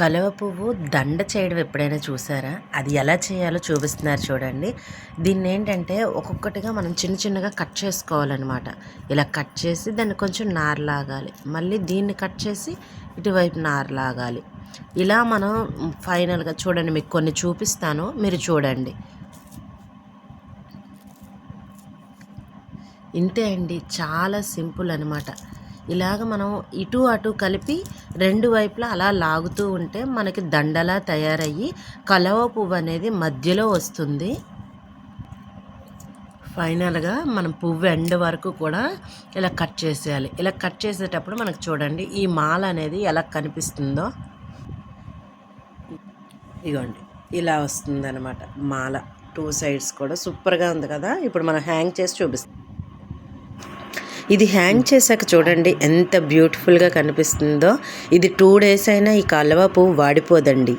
కలువ పువ్వు దండ చేయడం ఎప్పుడైనా చూసారా? అది ఎలా చేయాలో చూపిస్తున్నారు చూడండి. దీన్ని ఏంటంటే ఒక్కొక్కటిగా మనం చిన్న చిన్నగా కట్ చేసుకోవాలన్నమాట. ఇలా కట్ చేసి దాన్ని కొంచెం నార లాగాలి మళ్ళీ దీన్ని కట్ చేసి ఇటువైపు నార లాగాలి ఇలా మనం ఫైనల్గా చూడండి మీకు కొన్ని చూపిస్తాను. మీరు చూడండి. ఇంతే అండి. చాలా సింపుల్ అనమాట ఇలాగ మనం ఇటు అటు కలిపి రెండు వైపులా అలా లాగుతూ ఉంటే మనకి దండలా తయారయ్యి కలవ పువ్వు అనేది మధ్యలో వస్తుంది. ఫైనల్గా మనం పువ్వు ఎండ్ వరకు కూడా ఇలా కట్ చేసేయాలి. ఇలా కట్ చేసేటప్పుడు మనకు చూడండి ఈ మాల అనేది ఎలా కనిపిస్తుందో. ఇగోండి ఇలా వస్తుందన్నమాట మాల. టూ సైడ్స్ కూడా సూపర్గా ఉంది కదా? ఇప్పుడు మనం హ్యాంగ్ చేసి చూపిస్తాం ఇది హ్యాంగ్ చేశాక చూడండి ఎంత బ్యూటిఫుల్గా కనిపిస్తుందో. ఇది టూ డేస్ అయినా ఈ కలవ పువ్వు వాడిపోదండి.